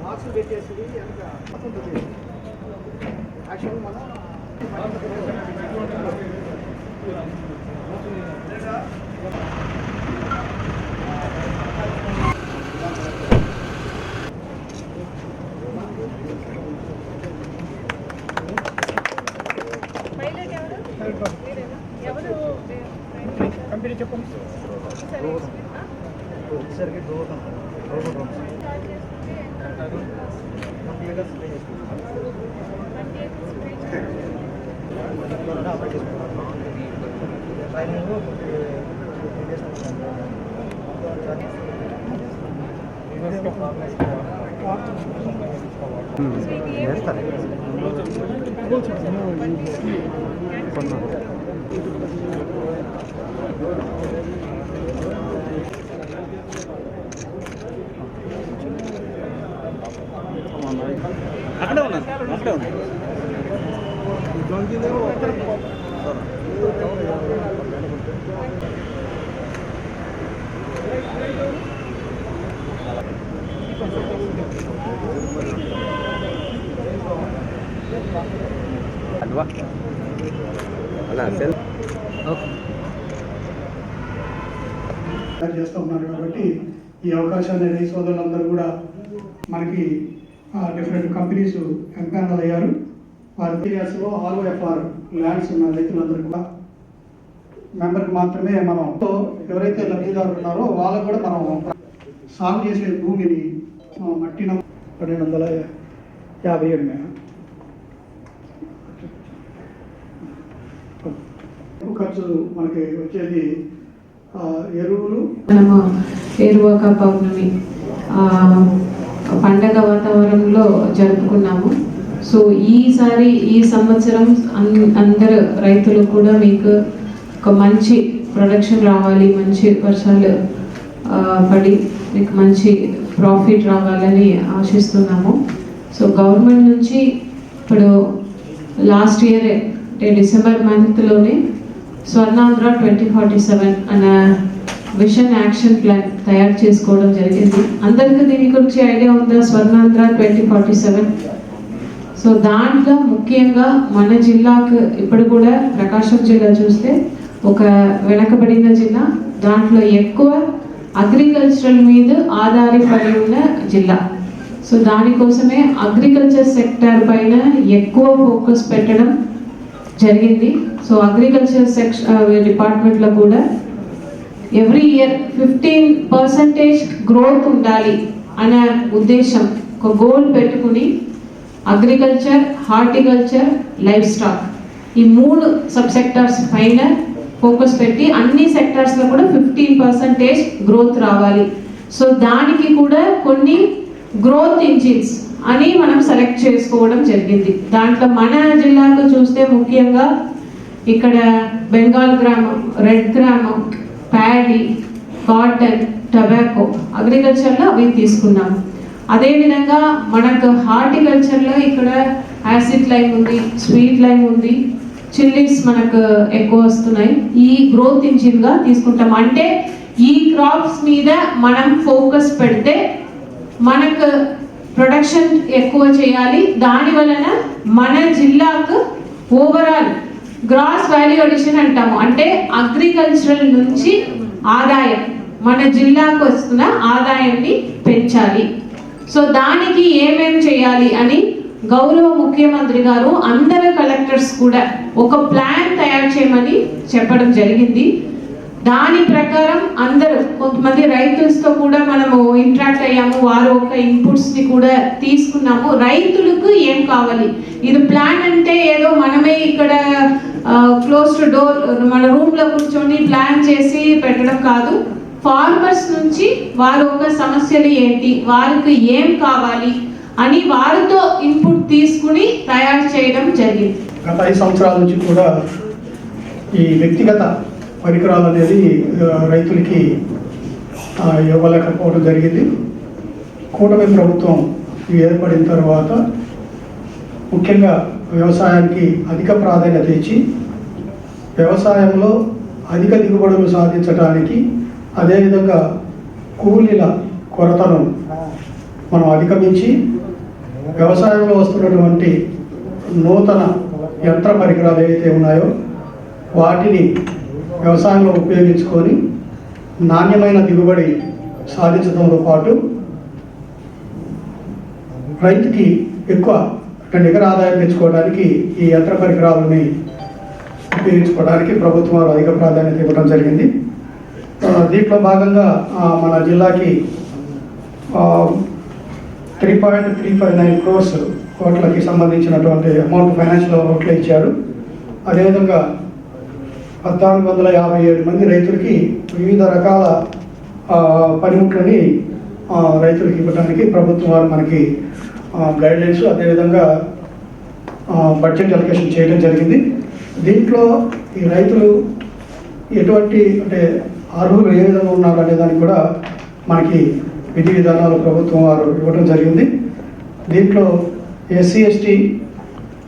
Marks పెట్టేసి వెనక actual మనం పైలట్ కంపెనీ చెప్పండి సరే ఆ? వచ్చేసరికి డోర్ డోర్ రూమ్ స్టార్ట్ చేసుకుంటే ట్వంటీ లీటర్స్ స్ప్రే చేసుకుంటాం ట్వంటీ ఎయిట్ స్ప్రే ట్రైనింగ్ వేస్తారు అక్కడే ఉన్నాను అక్కడే ఉన్నాను అల్వా అలా సెల్ చేస్తూ ఉన్నారు కాబట్టి ఈ అవకాశాన్ని రైతు సోదరులందరూ కూడా మనకి డిఫరెంట్ కంపెనీస్ ఎంపానల్ అయ్యారు. వారి ఏరియాస్లో ఆర్ఓఎఫ్ఆర్ ల్యాండ్స్ ఉన్న రైతులందరూ కూడా మెంబర్కి మాత్రమే మనం ఎవరైతే లబ్ధిదారులు ఉన్నారో వాళ్ళకు కూడా మనం సాగు చేసే భూమిని మట్టిన పన్నెండు వందల యాభై ఏడు ఖర్చులు మనకి వచ్చేది ఎరువులు. మనము ఎరువక పౌర్ణమి పండగ వాతావరణంలో జరుపుకున్నాము. సో ఈసారి ఈ సంవత్సరం అందరు రైతులు కూడా మీకు ఒక మంచి ప్రొడక్షన్ రావాలి మంచి వర్షాలు పడి మీకు మంచి ప్రాఫిట్ రావాలని ఆశిస్తున్నాము. సో గవర్నమెంట్ నుంచి ఇప్పుడు లాస్ట్ ఇయర్ అంటే డిసెంబర్ మంత్లోనే స్వర్ణాంధ్ర ట్వంటీ ఫార్టీ సెవెన్ అనే విషన్ యాక్షన్ ప్లాన్ తయారు చేసుకోవడం జరిగింది. అందరికీ దీని గురించి ఐడియా ఉందా? Swarnandhra twenty forty seven. So దాంట్లో ముఖ్యంగా మన జిల్లాకు ఇప్పుడు కూడా ప్రకాశం జిల్లా చూస్తే ఒక వెనకబడిన జిల్లా. దాంట్లో ఎక్కువ అగ్రికల్చరల్ మీద ఆధారపడి ఉన్న జిల్లా. సో దానికోసమే అగ్రికల్చర్ సెక్టర్ పైన ఎక్కువ ఫోకస్ పెట్టడం జరిగింది. సో అగ్రికల్చర్ సెక్ష డిపార్ట్మెంట్లో కూడా every year fifteen percentage growth ఉండాలి అనే ఉద్దేశం. ఒక గోల్ పెట్టుకుని అగ్రికల్చర్ హార్టికల్చర్ లైఫ్ స్టాక్ ఈ మూడు సబ్ సెక్టార్స్ పైన ఫోకస్ పెట్టి అన్ని సెక్టార్స్లో కూడా ఫిఫ్టీన్ పర్సంటేజ్ గ్రోత్ రావాలి. సో దానికి కూడా కొన్ని గ్రోత్ ఇంజిన్స్ అని మనం సెలెక్ట్ చేసుకోవడం జరిగింది. దాంట్లో మన జిల్లాకు చూస్తే ముఖ్యంగా ఇక్కడ బెంగాల్ గ్రామం రెడ్ గ్రామం ప్యాడీ కాటన్ టొబాకో అగ్రికల్చర్లో అవి తీసుకున్నాము అదేవిధంగా మనకు హార్టికల్చర్లో ఇక్కడ యాసిడ్ లైమ్ ఉంది స్వీట్ లైమ్ ఉంది చిల్లీస్ మనకు ఎక్కువ వస్తున్నాయి. ఈ గ్రోత్ ఇంజిన్గా తీసుకుంటాం. అంటే ఈ క్రాప్స్ మీద మనం ఫోకస్ పెడితే మనకు ప్రొడక్షన్ ఎక్కువ చేయాలి. దాని వలన మన జిల్లాకు ఓవరాల్ గ్రాస్ వాల్యూ అడిషన్ అంటాము. అంటే అగ్రికల్చరల్ నుంచి ఆదాయం మన జిల్లాకు వస్తున్న ఆదాయాన్ని పెంచాలి. సో దానికి ఏమేం చేయాలి అని గౌరవ ముఖ్యమంత్రి గారు అందరు కలెక్టర్స్ కూడా ఒక ప్లాన్ తయారు చేయమని చెప్పడం జరిగింది. దాని ప్రకారం అందరూ కొంతమంది రైతులతో కూడా మనము ఇంట్రాక్ట్ అయ్యాము వారు ఒక ఇన్పుట్స్ని కూడా తీసుకున్నాము. రైతులకు ఏం కావాలి? ఇది ప్లాన్ అంటే ఏదో మనమే ఇక్కడ క్లోజ్ టు డోర్ మన రూమ్లో కూర్చొని ప్లాన్ చేసి పెట్టడం కాదు. ఫార్మర్స్ నుంచి వారి యొక్క సమస్యలు ఏంటి? వారికి ఏం కావాలి? అని వారితో ఇన్పుట్ తీసుకుని తయారు చేయడం జరిగింది. గత ఐదు సంవత్సరాల నుంచి కూడా ఈ వ్యక్తిగత పరికరాలు అనేది రైతులకి ఇవ్వలేకపోవడం జరిగింది. కూటమి ప్రభుత్వం ఏర్పడిన తర్వాత ముఖ్యంగా వ్యవసాయానికి అధిక ప్రాధాన్యత ఇచ్చి వ్యవసాయంలో అధిక దిగుబడులు సాధించడానికి అదేవిధంగా కూలీల కొరతను మనం అధిగమించి వ్యవసాయంలో వస్తున్నటువంటి నూతన యంత్ర పరికరాలు ఏవైతే ఉన్నాయో వాటిని వ్యవసాయంలో ఉపయోగించుకొని నాణ్యమైన దిగుబడి సాధించడంతో పాటు రైతుకి ఎక్కువ నికర ఆదాయం పెంచుకోవడానికి ఈ యంత్ర పరికరాలని ఉపయోగించుకోవడానికి ప్రభుత్వం వారు అధిక ప్రాధాన్యత ఇవ్వడం జరిగింది. దీంట్లో భాగంగా మన జిల్లాకి three point three five nine crores కోట్లకి సంబంధించినటువంటి అమౌంట్ ఫైనాన్షియల్ ఓట్లు ఇచ్చారు. అదేవిధంగా పద్నాలుగు వందల యాభై ఏడు మంది రైతులకి వివిధ రకాల పనిముట్లని రైతులకు ఇవ్వడానికి ప్రభుత్వం వారు మనకి గైడ్లైన్స్ అదేవిధంగా బడ్జెట్ అలొకేషన్ చేయడం జరిగింది. దీంట్లో ఈ రైతులు ఎటువంటి అంటే అర్హులు ఏ విధంగా ఉన్నారు అనే దానికి కూడా మనకి విధి విధానాలు ప్రభుత్వం వారు ఇవ్వడం జరిగింది. దీంట్లో ఎస్సీ ఎస్టీ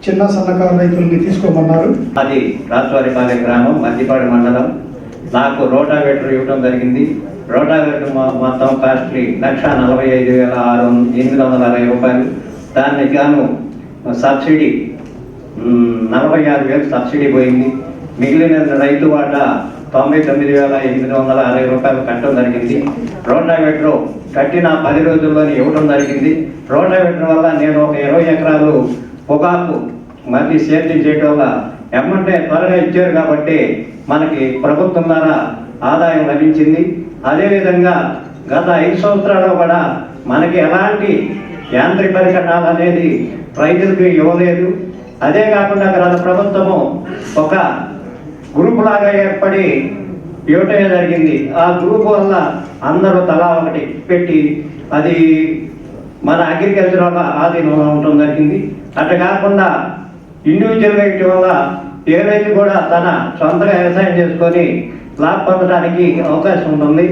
చిన్న సన్నకారు రైతుల్ని తీసుకోమన్నారు. అది రాజవారిపాలెం గ్రామం మద్దిపాడు మండలం. నాకు రోటావేటర్ ఇవ్వడం జరిగింది. రోటావేటర్ మొత్తం కాస్ట్లీ లక్ష నలభై ఐదు వేల ఆరు ఎనిమిది వందల అరవై రూపాయలు. దాన్ని గాను సబ్సిడీ నలభై ఆరు వేలు సబ్సిడీ పోయింది. మిగిలిన రైతు వాటా తొంభై తొమ్మిది వేల ఎనిమిది వందల అరవై రూపాయలు కట్టడం జరిగింది. రోటావేటర్ కట్టిన పది రోజుల్లోనే ఇవ్వడం జరిగింది. రోటావేటర్ వల్ల నేను ఒక ఇరవై ఎకరాలు పొగాకు మళ్ళీ సేద్యం చేయడం వల్ల ఎమ్మంటే త్వరగా ఇచ్చారు కాబట్టి మనకి ప్రభుత్వం ద్వారా ఆదాయం లభించింది. అదేవిధంగా గత ఐదు సంవత్సరాల్లో కూడా మనకి ఎలాంటి యాంత్రిక పరికరాలు అనేది రైతులకు ఇవ్వలేదు. అదే కాకుండా గత ప్రభుత్వము ఒక గ్రూప్ లాగా ఏర్పడి ఇవ్వటమే జరిగింది. ఆ గ్రూప్ వల్ల అందరూ తలా ఒకటి పెట్టి అది మన అగ్రికల్చర్ వల్ల ఆధీనంలో ఉండటం జరిగింది. అట్లా కాకుండా ఇండివిజువల్గా ఇవ్వటం వల్ల ఏ రైతు కూడా తన సొంతగా వ్యవసాయం చేసుకొని లాభ పొందడానికి అవకాశం ఉంటుంది.